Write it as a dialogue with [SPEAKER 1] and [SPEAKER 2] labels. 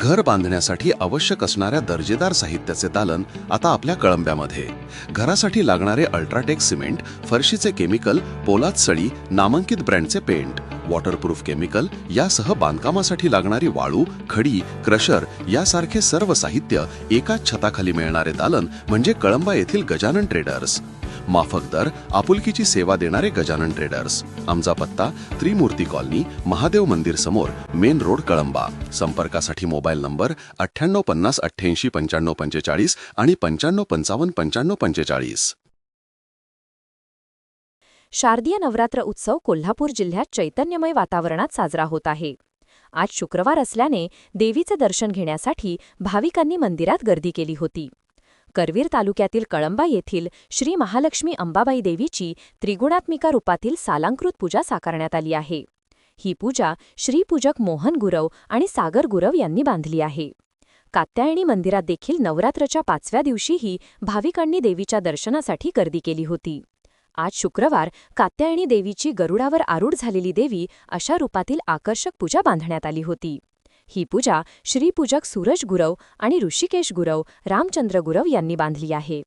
[SPEAKER 1] घर बांधण्यासाठी आवश्यक असणाऱ्या दर्जेदार साहित्याचे दालन आता आपल्या कळंब्यामध्ये. घरासाठी लागणारे अल्ट्राटेक सिमेंट फरशीचे केमिकल पोलाद सळी नामांकित ब्रँडचे पेंट वॉटरप्रूफ केमिकल यासह बांधकामासाठी लागणारी वाळू खडी क्रशर यासारखे सर्व साहित्य एकाच छताखाली मिळणारे दालन म्हणजे कळंबा येथील गजानन ट्रेडर्स. माफक दर आपुलकीची सेवा देणारे गजानन ट्रेडर्स आमचा पत्ता त्रिमूर्ती कॉलनी महादेव मंदिर समोर मेन रोड कळंबा. संपर्कासाठी मोबाईल नंबर अठ्ठ्याण्णव पन्नास अठ्ठ्याऐंशी पंच्याण्णव पंचेचाळीस आणि पंच्याण्णव पंचावन्न पंच्याण्णव पंचेचाळीस.
[SPEAKER 2] शारदीय नवरात्र उत्सव कोल्हापूर जिल्ह्यात चैतन्यमय वातावरणात साजरा होत आहे. आज शुक्रवार असल्याने देवीचे दर्शन घेण्यासाठी भाविकांनी मंदिरात गर्दी केली होती. करवीर तालुक्यातील कळंबा येथील श्री महालक्ष्मी अंबाबाई देवीची त्रिगुणात्मिका रूपातील सालांकृत पूजा साकारण्यात आली आहे. ही पूजा श्रीपूजक मोहन गुरव आणि सागर गुरव यांनी बांधली आहे. कात्यायणी मंदिरात देखील नवरात्रच्या पाचव्या दिवशीही भाविकांनी देवीच्या दर्शनासाठी गर्दी केली होती. आज शुक्रवार कात्यायणी देवीची गरुडावर आरूढ झालेली देवी अशा रूपातील आकर्षक पूजा बांधण्यात आली होती. ही पूजा श्रीपूजक सूरज गुरव आणि ऋषिकेश गुरव रामचंद्र गुरव यांनी बांधली आहे.